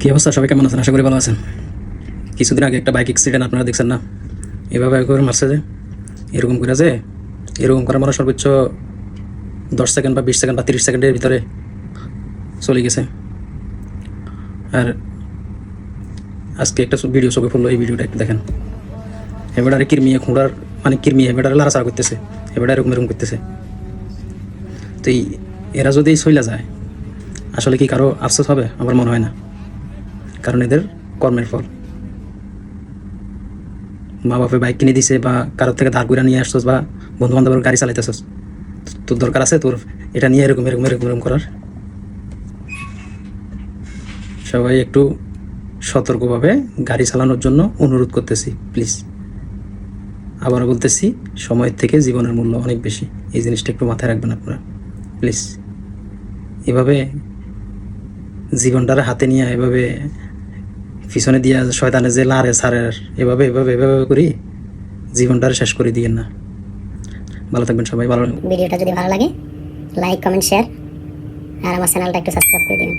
কি অবস্থা? সবাই কেমন আছেন? আশা করি ভালো আছেন। কিছুদিন আগে একটা বাইক অ্যাক্সিডেন্ট আপনারা দেখছেন না? এভাবে করে মারছে যে, এরকম করে যে, এরকম করে মানুষ সর্বোচ্চ দশ সেকেন্ড বা বিশ সেকেন্ড বা তিরিশ সেকেন্ডের ভিতরে চলে গেছে। আর আজকে একটা ভিডিও চোখে পড়ল এই ভিডিওটা একটু দেখেন। এবারে কিরমিয়ে খুঁড়ার মানে কিরমিয়ে এবারে লাড়াচাড়া করতেছে, এবারে এরকম এরকম করতেছে। তো এই এরা যদি সইলা যায়, আসলে কি কারও আফসোস হবে? আমার মনে হয় না। কারণ এদের কর্মের ফল। মা বাপে বাইক কিনে দিছে বা কারোর থেকে ধার করে নিয়ে আসছোস বা বন্ধু বান্ধবের গাড়ি চালাইতেছস, তোর দরকার আছে তোর এটা নিয়ে এরকম এরকম এরকম এরকম করার। সবাই একটু সতর্কভাবে গাড়ি চালানোর জন্য অনুরোধ করতেছি প্লিজ আবারও বলতেছি সময়ের থেকে জীবনের মূল্য অনেক বেশি। এই জিনিসটা একটু মাথায় রাখবেন আপনারা প্লিজ এভাবে জীবনটারে হাতে নিয়ে এভাবে পিছনে দিয়া শয়তানে যে লারে সারের, এভাবে এভাবে এভাবে করি জীবনটা শেষ করে দিয়ে না। ভালো থাকবেন সবাই, ভালো ভিডিওটা যদি ভালো লাগে লাইক কমেন্ট শেয়ার আর আমার চ্যানেলটা একটু সাবস্ক্রাইব করে দিন।